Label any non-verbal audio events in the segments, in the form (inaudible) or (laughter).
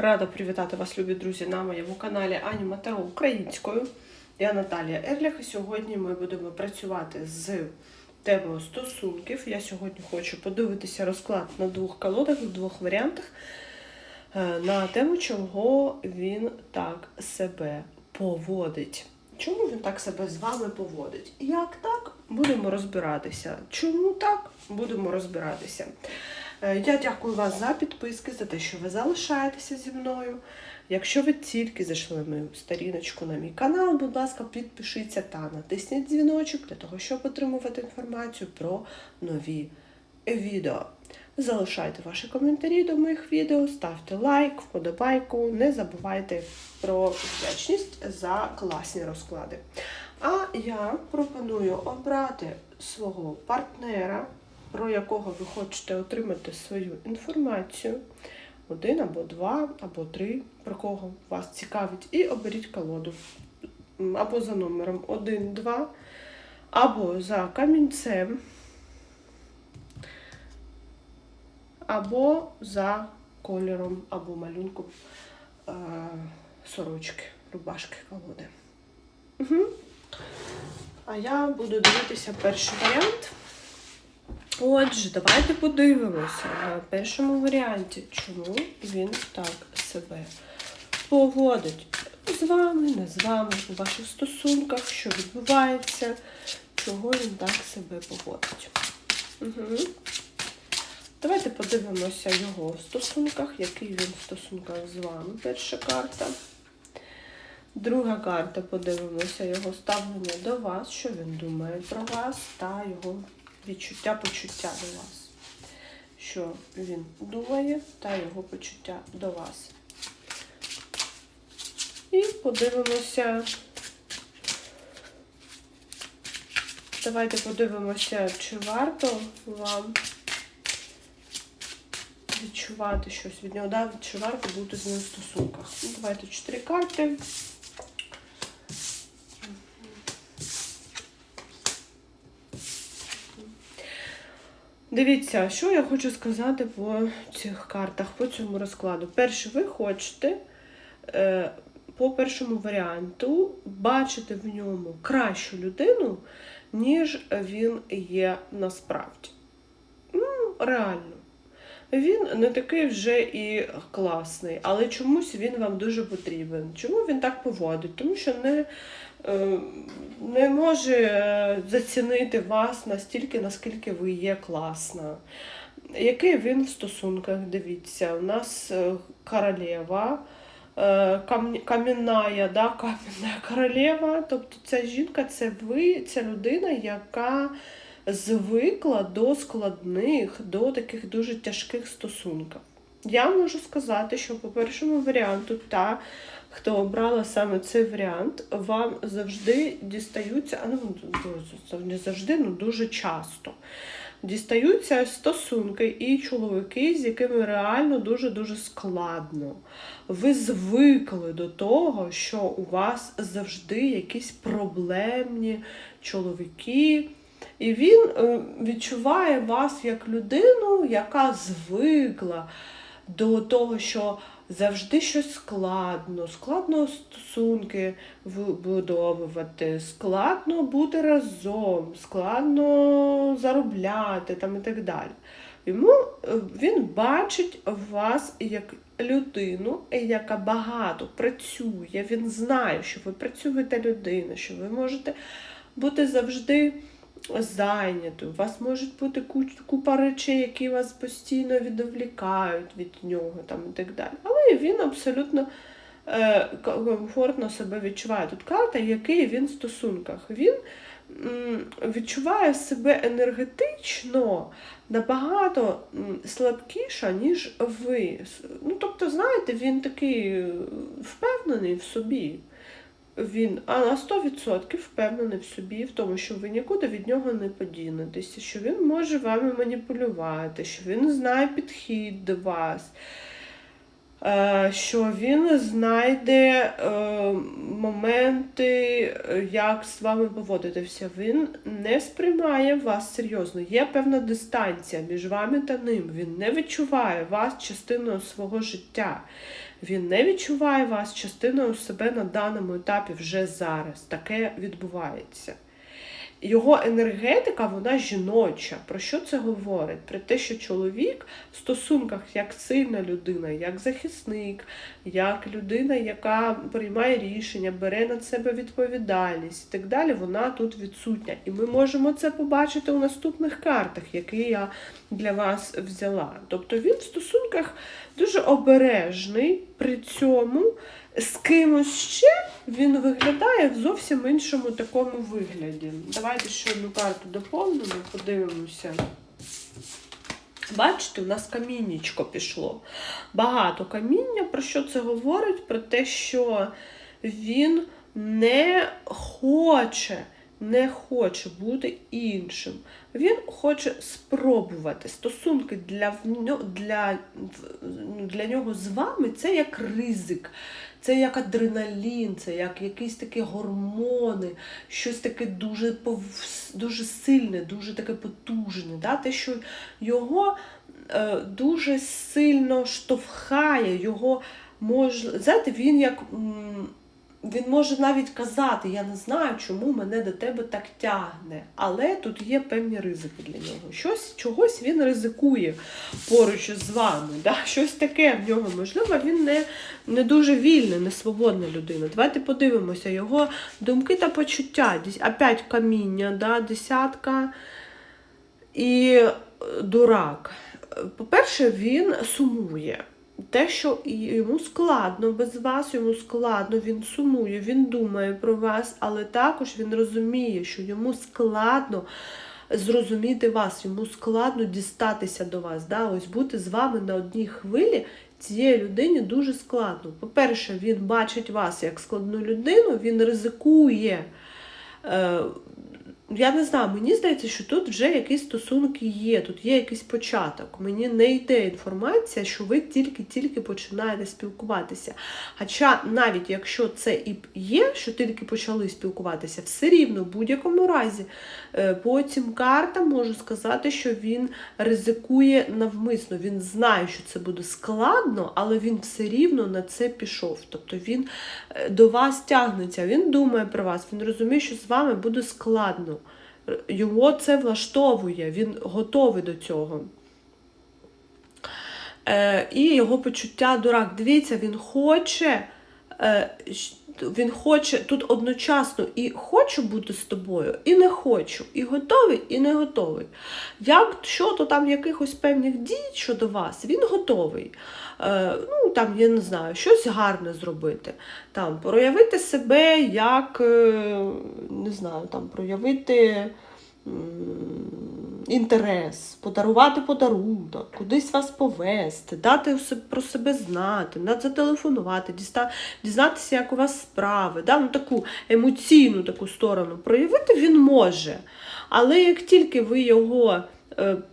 Рада привітати вас, любі друзі, на моєму каналі Ані Матеро українською. Я Наталія Ерлях, і сьогодні ми будемо працювати з темою стосунків. Я сьогодні хочу подивитися розклад на двох колодах, в двох варіантах е, на тему, чого він так себе поводить. Чому він так себе з вами поводить? Як так, будемо розбиратися. Чому так, будемо розбиратися. Е, Я дякую вас за підписки, за те, що ви залишаєтеся зі мною. Якщо ви тільки зайшли на мою сторіночку на мій канал, будь ласка, підпишіться та натисніть дзвіночок для того, щоб отримувати інформацію про нові відео. Залишайте ваші коментарі до моїх відео, ставте лайк, вподобайку. Не забувайте про вдячність за класні розклади. А я пропоную обрати свого партнера, про якого ви хочете отримати свою інформацію. Один або два, або три, про кого вас цікавить, і оберіть колоду. Або за номером 1, 2, або за камінцем, або за кольором, або малюнком е, сорочки, рубашки колоди. Угу. А я буду дивитися перший варіант. Отже, давайте подивимося на першому варіанті, чому він так себе поводить з вами, не з вами, у ваших стосунках, що відбувається, чого він так себе поводить. Угу. Давайте подивимося його в стосунках, який він в стосунках з вами. Перша карта. Друга карта, подивимося його ставлення до вас, що він думає про вас та його відчуття, почуття до вас. Що він думає та його почуття до вас. І подивимося. Давайте подивимося, чи варто вам відчувати щось від нього, да? чи варто бути з ним в стосунках. Ну, давайте чотири карти. Дивіться, що я хочу сказати по цих картах, по цьому розкладу. Перше, ви хочете е, по першому варіанту бачити в ньому кращу людину, ніж він є насправді. Ну, реально. Він не такий вже і класний, але чомусь він вам дуже потрібен. Чому він так поводить? Тому що не, не може е, зацінити вас настільки, наскільки ви є класна. Який він в стосунках? Дивіться, у нас е, королева, е, кам'яна, да, кам'яна королева. Тобто ця жінка це ви, це людина, яка звикла до складних, до таких дуже тяжких стосунків. Я можу сказати, що по першому варіанту, та, хто обрала саме цей варіант, вам завжди дістаються, а ну не завжди, ну дуже часто. Дістаються стосунки і чоловіки, з якими реально дуже-дуже складно. Ви звикли до того, що у вас завжди якісь проблемні чоловіки. І він е, відчуває вас як людину, яка звикла до того, що завжди щось складно, складно стосунки вибудовувати, складно бути разом, складно заробляти там і так далі. Йому е, він бачить вас як людину, яка багато працює. Він знає, що ви працюєте людина, що ви можете бути завжди зайнятою. У вас можуть бути купа речей, які вас постійно відволікають від нього там, і так далі. Але він абсолютно е, комфортно себе відчуває. Тут карта, який він в стосунках. Він відчуває себе енергетично набагато слабкіша, ніж ви. Ну, тобто, знаєте, він такий е, впевнений в собі. Він а на 100% впевнений в собі, в тому, що ви нікуди від нього не подінетеся, що він може вами маніпулювати, що він знає підхід до вас. Е, що він знайде е, моменти, як з вами поводитися. Він не сприймає вас серйозно. Є певна дистанція між вами та ним. Він не відчуває вас частиною свого життя. Він не відчуває вас частиною себе на даному етапі вже зараз. Таке відбувається. Його енергетика, вона жіноча. Про що це говорить? Про те, що чоловік в стосунках як сильна людина, як захисник, як людина, яка приймає рішення, бере на себе відповідальність і так далі, вона тут відсутня. І ми можемо це побачити у наступних картах, які я для вас взяла. Тобто він в стосунках дуже обережний при цьому. З кимось ще він виглядає в зовсім іншому такому вигляді. Давайте ще одну карту доповнимо, подивимося. Бачите, у нас каміннячко пішло. Багато каміння. Про що це говорить? Про те, що він не хоче, не хоче бути іншим. Він хоче спробувати стосунки для, для, ну, для нього з вами це як ризик. Це як адреналін, це як якісь такі гормони, щось таке дуже дуже сильне, дуже таке потужне. Да? Те, що його е, дуже сильно штовхає, його мож... Знаєте, він як. м, Він може навіть казати, я не знаю, чому мене до тебе так тягне. Але тут є певні ризики для нього. Щось, чогось він ризикує поруч з вами. Да? Щось таке в нього можливо, він не, не дуже вільна, не свободна людина. Давайте подивимося його думки та почуття. Опять каміння, да? десятка і дурак. По-перше, він сумує. Те, що йому складно без вас, йому складно, він сумує, він думає про вас, але також він розуміє, що йому складно зрозуміти вас, йому складно дістатися до вас. Да? Ось бути з вами на одній хвилі цієї людині дуже складно. По-перше, він бачить вас як складну людину, він ризикує. Е, я не знаю, мені здається, що тут вже якісь стосунки є, тут є якийсь початок. Мені не йде інформація, що ви тільки-тільки починаєте спілкуватися. Хоча навіть якщо це і є, що тільки почали спілкуватися, все рівно в будь-якому разі е, по цим картам можу сказати, що він ризикує навмисно. Він знає, що це буде складно, але він все рівно на це пішов. Тобто він е, до вас тягнеться, він думає про вас, він розуміє, що з вами буде складно. Його це влаштовує, він готовий до цього. Е, і його почуття дурак. Дивіться, він хоче, е, він хоче тут одночасно і хочу бути з тобою, і не хочу, і готовий, і не готовий. Як щодо там якихось певних дій щодо вас, він готовий. Е, ну, там, я не знаю, щось гарне зробити. Там, проявити себе як, е, не знаю, там, проявити інтерес, подарувати подарунок, кудись вас повести, дати про себе знати, на- зателефонувати, дізнатися, як у вас справи, да? ну, таку емоційну таку сторону проявити він може. Але як тільки ви його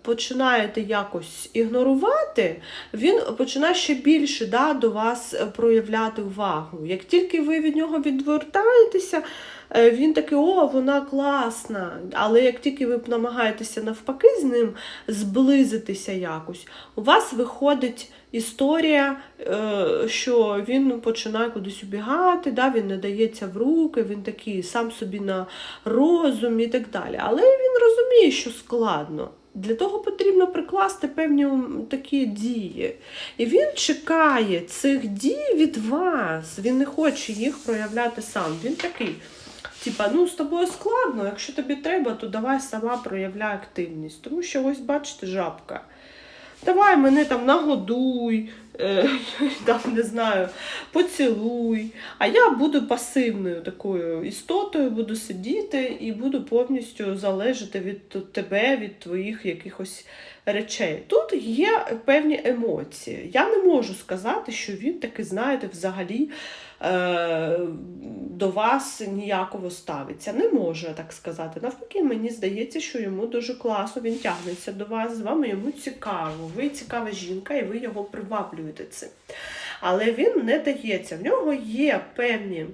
починаєте якось ігнорувати, він починає ще більше да, до вас е, проявляти увагу. Як тільки ви від нього відвертаєтеся, е, він такий, о, вона класна. Але як тільки ви намагаєтеся навпаки з ним зблизитися якось, у вас виходить історія, е, що він починає кудись убігати, да, він не дається в руки, він такий сам собі на розум і так далі. Але він розуміє, що складно. Для того потрібно прикласти певні такі дії. І він чекає цих дій від вас. Він не хоче їх проявляти сам. Він такий. Типа, ну з тобою складно, якщо тобі треба, то давай сама проявляй активність. Тому що ось бачите, жабка. Давай мене там нагодуй, е, (laughs) там не знаю, поцілуй. А я буду пасивною такою істотою, буду сидіти і буду повністю залежати від тебе, від твоїх якихось речей. Тут є певні емоції. Я не можу сказати, що він таки, знаєте, взагалі до вас ніяково ставиться. Не можу я так сказати. Навпаки, мені здається, що йому дуже класно, він тягнеться до вас, з вами йому цікаво. Ви цікава жінка, і ви його приваблюєте. цим. Але він не дається. В нього є певні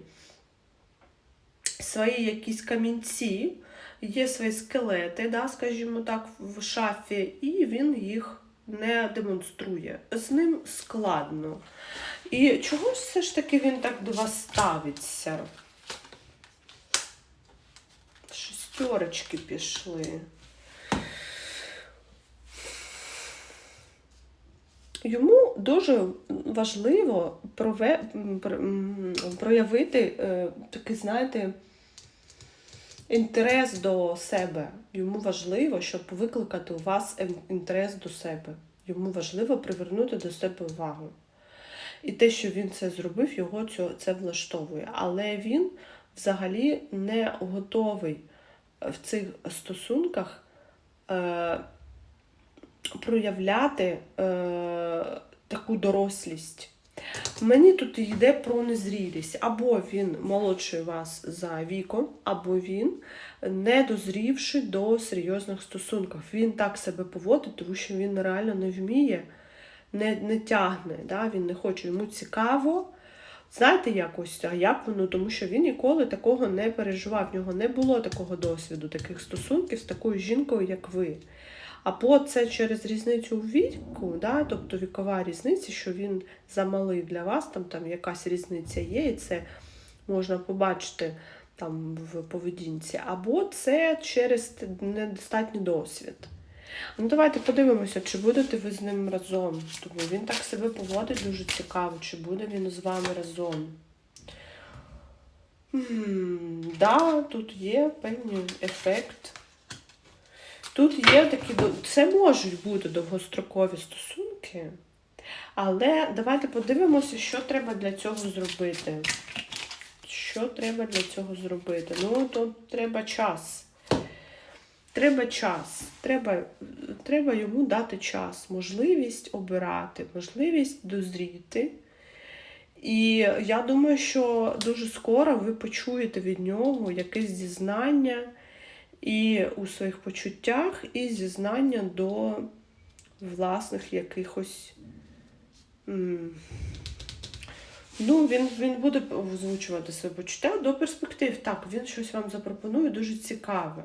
свої якісь камінці, є свої скелети, да, скажімо так, в шафі, і він їх не демонструє. З ним складно. І чогось все ж таки він так до вас ставиться? Шестерочки пішли. Йому дуже важливо проявити е, такий, знаєте, інтерес до себе. Йому важливо, щоб викликати у вас ем- інтерес до себе. Йому важливо привернути до себе увагу. І те, що він це зробив, його це влаштовує. Але він взагалі не готовий в цих стосунках е, проявляти е, таку дорослість. Мені тут йде про незрілість. Або він молодший вас за віком, або він не дозрівши до серйозних стосунків. Він так себе поводить, тому що він реально не вміє, не, не тягне, да? він не хоче, йому цікаво. Знаєте, якось, а як воно? Тому що він ніколи такого не переживав. В нього не було такого досвіду, таких стосунків з такою жінкою, як ви. Або це через різницю у віку, да? тобто вікова різниця, що він замалий для вас, там, там якась різниця є, і це можна побачити там в поведінці, або це через недостатній досвід. Ну, давайте подивимося, чи будете ви з ним разом. Тому він так себе поводить дуже цікаво, чи буде він з вами разом. М, Да, тут є певний ефект. Тут є такі, це можуть бути довгострокові стосунки, але давайте подивимося, що треба для цього зробити. Що треба для цього зробити? Ну, то треба час. Треба час. Треба, треба йому дати час, можливість обирати, можливість дозріти. І я думаю, що дуже скоро ви почуєте від нього якесь зізнання і у своїх почуттях, і зізнання до власних якихось. Ну, він, він буде озвучувати своє почуття до перспектив. Так, він щось вам запропонує дуже цікаве.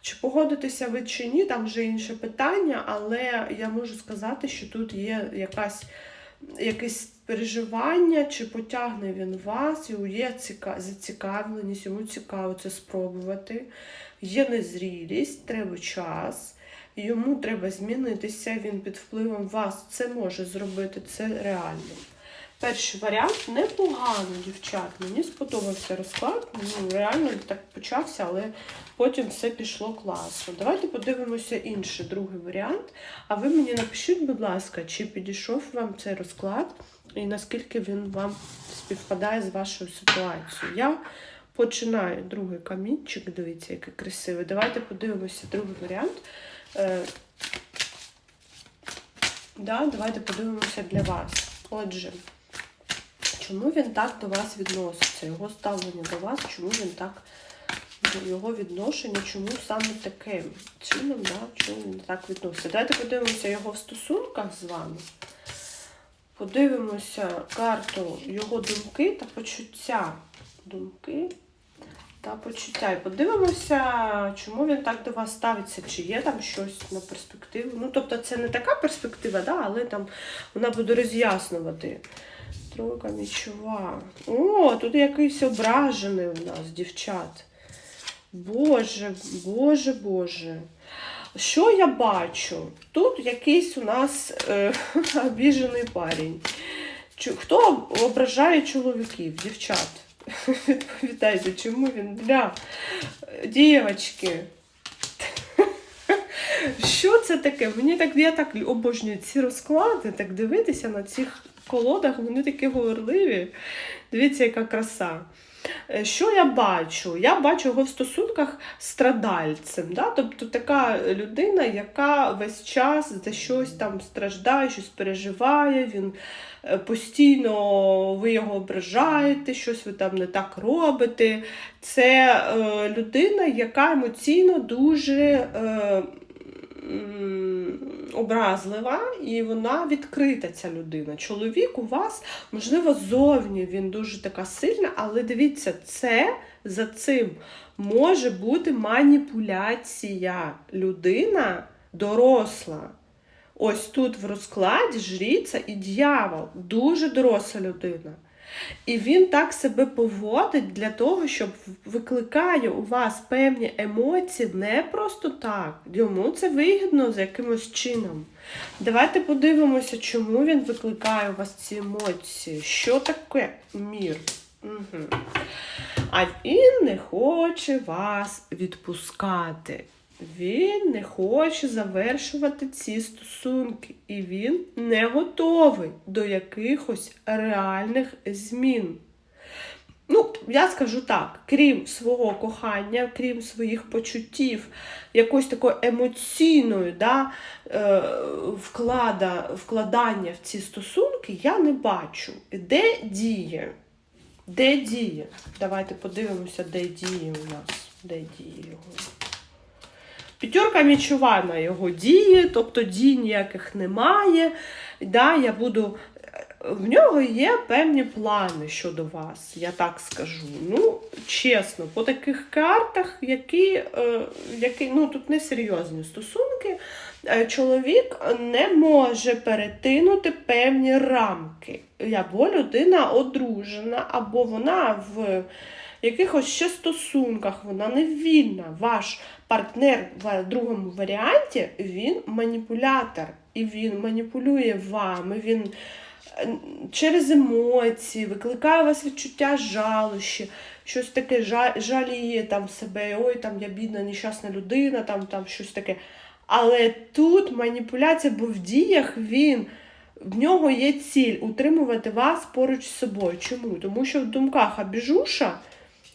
Чи погодитеся ви чи ні, там вже інше питання, але я можу сказати, що тут є якась, якесь переживання, чи потягне він вас, і є ціка... зацікавленість, йому цікаво це спробувати. Є незрілість, треба час, йому треба змінитися, він під впливом вас це може зробити, це реально. Перший варіант непогано, дівчат. Мені сподобався розклад. Ну, реально так почався, але потім все пішло класно. Давайте подивимося інший, другий варіант. А ви мені напишіть, будь ласка, чи підійшов вам цей розклад і наскільки він вам співпадає з вашою ситуацією. Я починаю другий камінчик, дивіться, який красивий. Давайте подивимося другий варіант. Е, да, давайте подивимося для вас. Отже. Чому він так до вас відноситься? Його ставлення до вас, чому він так, його відношення, чому саме таким чином, да? чому він так відноситься? Давайте подивимося його в стосунках з вами. Подивимося карту його думки та почуття. Думки та почуття. І подивимося, чому він так до вас ставиться, чи є там щось на перспективу. Ну, тобто, це не така перспектива, да? але там вона буде роз'яснювати. Тройка мічова. О, тут якийсь ображений у нас, дівчат. Боже, боже, боже. Що я бачу? Тут якийсь у нас е, (laughs) обіжений парень. Хто ображає чоловіків, дівчат? (laughs) Відповідайте, чому він для дівочки? Що це таке? Мені так, я так обожнюю ці розклади, так дивитися на цих колодах, вони такі говорливі. Дивіться, яка краса. Е, Що я бачу? Я бачу його в стосунках страдальцем. Да? Тобто така людина, яка весь час за щось там страждає, щось переживає, він е, постійно ви його ображаєте, щось ви там не так робите. Це е, людина, яка емоційно дуже. Е, образлива і вона відкрита, ця людина. Чоловік у вас, можливо, зовні він дуже така сильна, але дивіться, це за цим може бути маніпуляція. Людина доросла. Ось тут в розкладі жріця і дьявол, дуже доросла людина. І він так себе поводить для того, щоб викликає у вас певні емоції не просто так. Йому це вигідно за якимось чином. Давайте подивимося, чому він викликає у вас ці емоції. Що таке мір? Угу. А він не хоче вас відпускати. Він не хоче завершувати ці стосунки, і він не готовий до якихось реальних змін. Ну, я скажу так, крім свого кохання, крім своїх почуттів, якоїсь такої емоційної да, е, вклада, вкладання в ці стосунки, я не бачу. Де діє? Де діє? Давайте подивимося, де діє у нас. Де діє його. П'ятерка мічова на його дії, тобто дій ніяких немає. Да, я буду... В нього є певні плани щодо вас, я так скажу. Ну, чесно, по таких картах, які, е, які ну, тут не серйозні стосунки, е, чоловік не може перетинути певні рамки. Або людина одружена, або вона в якихось ще стосунках, вона не вільна. Ваш партнер в другому варіанті він маніпулятор, і він маніпулює вами. він е, Через емоції, викликає у вас відчуття жалощі, щось таке жаліє там себе, ой, там я бідна, нещасна людина, там там щось таке. Але тут маніпуляція, бо в діях він, в нього є ціль утримувати вас поруч з собою. Чому? Тому що в думках абіжуша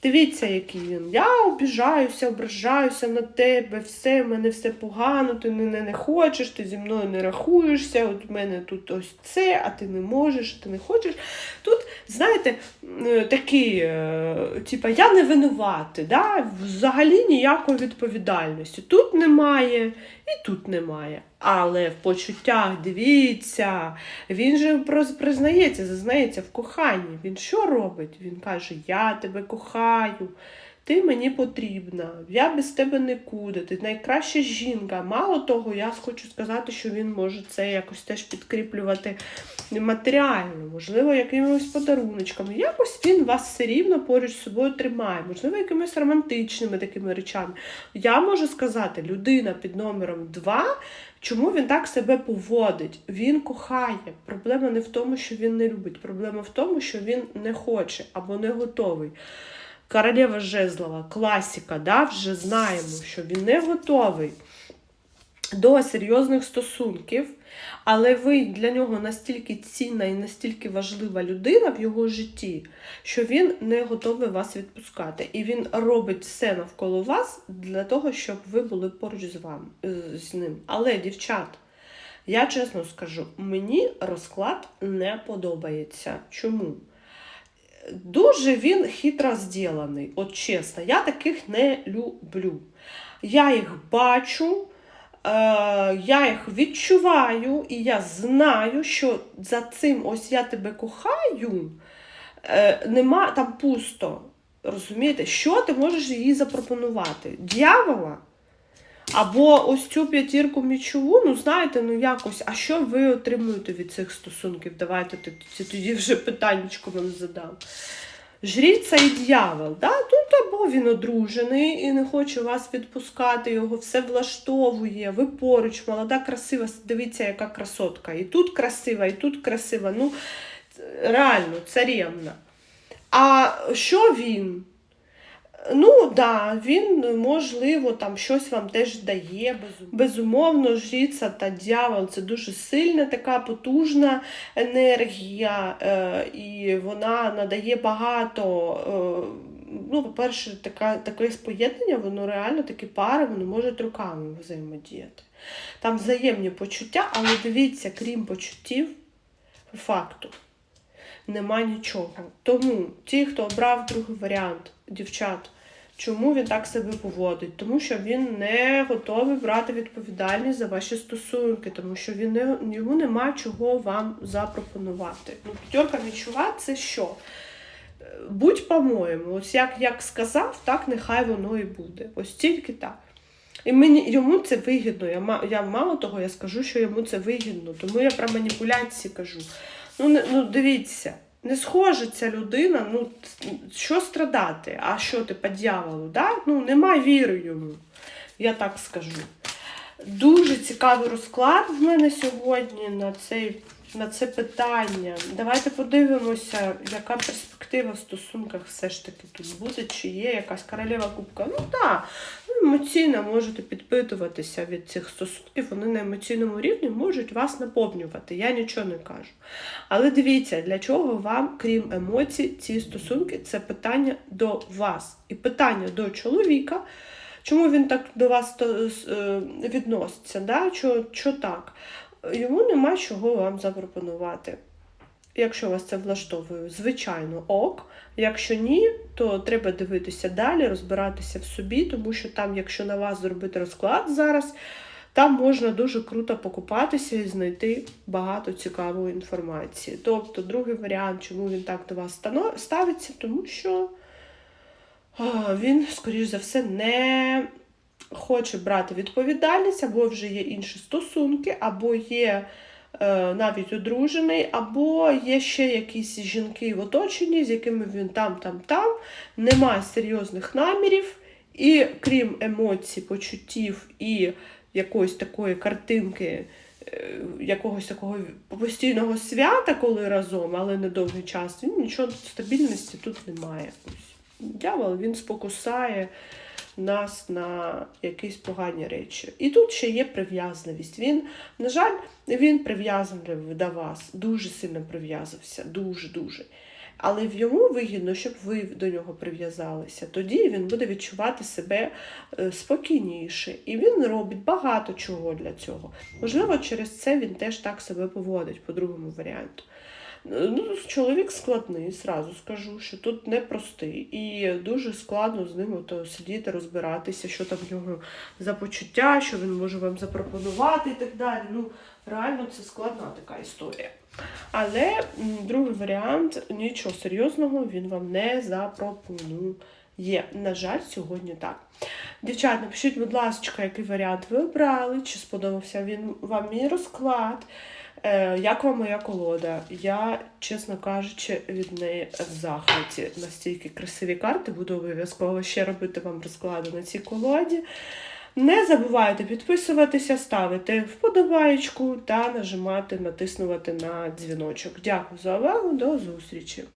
Дивіться, який він. Я обіжаюся, ображаюся на тебе, все, в мене все погано, ти мене не хочеш, ти зі мною не рахуєшся, от в мене тут ось це, а ти не можеш, ти не хочеш. Тут, знаєте, е, такі, е, типа, я не винуватий, да? взагалі ніякої відповідальності. Тут немає і тут немає. Але в почуттях, дивіться, він же признається, зазнається в коханні. Він що робить? Він каже: Я тебе кохаю, ти мені потрібна, я без тебе нікуди, ти найкраща жінка. Мало того, я хочу сказати, що він може це якось теж підкріплювати матеріально, можливо, якимось подаруночками. Якось він вас все рівно поруч з собою тримає, можливо, якимись романтичними такими речами. Я можу сказати, людина під номером 2. Чому він так себе поводить? Він кохає. Проблема не в тому, що він не любить. Проблема в тому, що він не хоче або не готовий. Королева Жезлова, класіка, да, вже знаємо, що він не готовий до серйозних стосунків, але ви для нього настільки цінна і настільки важлива людина в його житті, що він не готовий вас відпускати. І він робить все навколо вас для того, щоб ви були поруч з вами, з ним. Але, дівчат, я чесно скажу, мені розклад не подобається. Чому? Дуже він хитро зділений, от чесно, я таких не люблю. Я їх бачу, е, я їх відчуваю, і я знаю, що за цим ось я тебе кохаю, е, нема там пусто. Розумієте, що ти можеш їй запропонувати? Д'явола? Або ось цю п'ятірку мічову, ну знаєте, ну якось, а що ви отримуєте від цих стосунків? Давайте тоді вже питаннячко вам задам. Жріця і дьявол, да? тут або він одружений і не хоче вас відпускати, його все влаштовує, ви поруч, молода, красива, дивіться, яка красотка. І тут красива, і тут красива. Ну, реально, царівна. А що він? Ну, да, він, можливо, там щось вам теж дає. Безумовно, жріця та дьявол це дуже сильна, така потужна енергія, е, і вона надає багато. Е, ну, По-перше, таке споєднання, воно реально такі пари, вони можуть руками взаємодіяти. Там взаємні почуття, але дивіться, крім почуттів, по факту нема нічого. Тому ті, хто обрав другий варіант, дівчат, Чому він так себе поводить? Тому що він не готовий брати відповідальність за ваші стосунки, тому що він не, йому нема чого вам запропонувати. Ну, п'ятерка відчува це що? Будь по-моєму, ось як, як сказав, так нехай воно і буде. Ось тільки так. І мені йому це вигідно. Я, я мало того, я скажу, що йому це вигідно. Тому я про маніпуляції кажу. Ну, не, ну дивіться, не схожа ця людина, ну що страдати? А що ти по дьяволу? Да? Ну, нема віри йому, я так скажу. Дуже цікавий розклад в мене сьогодні на цей. На це питання. Давайте подивимося, яка перспектива в стосунках все ж таки тут буде, чи є якась королева кубка. Ну так, ви емоційно можете підпитуватися від цих стосунків, вони на емоційному рівні можуть вас наповнювати. Я нічого не кажу. Але дивіться, для чого вам, крім емоцій, ці стосунки це питання до вас. І питання до чоловіка. Чому він так до вас е, відноситься? Да? Що, що так? Йому нема чого вам запропонувати. Якщо вас це влаштовує, звичайно, ок. Якщо ні, то треба дивитися далі, розбиратися в собі, тому що там, якщо на вас зробити розклад зараз, там можна дуже круто покупатися і знайти багато цікавої інформації. Тобто, другий варіант, чому він так до вас ставиться, тому що він, скоріш за все, не хоче брати відповідальність, або вже є інші стосунки, або є е, навіть одружений, або є ще якісь жінки в оточенні, з якими він там, там, там, немає серйозних намірів, і крім емоцій, почуттів і якоїсь такої картинки. е, Якогось такого постійного свята, коли разом, але не довгий час, він нічого стабільності тут немає. Дявол він спокусає нас на якісь погані речі. І тут ще є прив'язливість. Він, на жаль, він прив'язаний до вас, дуже сильно прив'язався, дуже-дуже. Але в йому вигідно, щоб ви до нього прив'язалися. Тоді він буде відчувати себе е, спокійніше. І він робить багато чого для цього. Можливо, через це він теж так себе поводить по другому варіанту. Ну, чоловік складний, зразу скажу, що тут непростий. І дуже складно з ним ото сидіти, розбиратися, що там в нього за почуття, що він може вам запропонувати і так далі. Ну, реально це складна така історія. Але другий варіант нічого серйозного він вам не запропонує. На жаль, сьогодні так. Дівчат, напишіть, будь ласка, який варіант ви обрали, чи сподобався він вам мій розклад. Е, як вам моя колода? Я, чесно кажучи, від неї в захваті. Настільки красиві карти, буду обов'язково ще робити вам розклади на цій колоді. Не забувайте підписуватися, ставити вподобаєчку та нажимати, натиснувати на дзвіночок. Дякую за увагу, до зустрічі!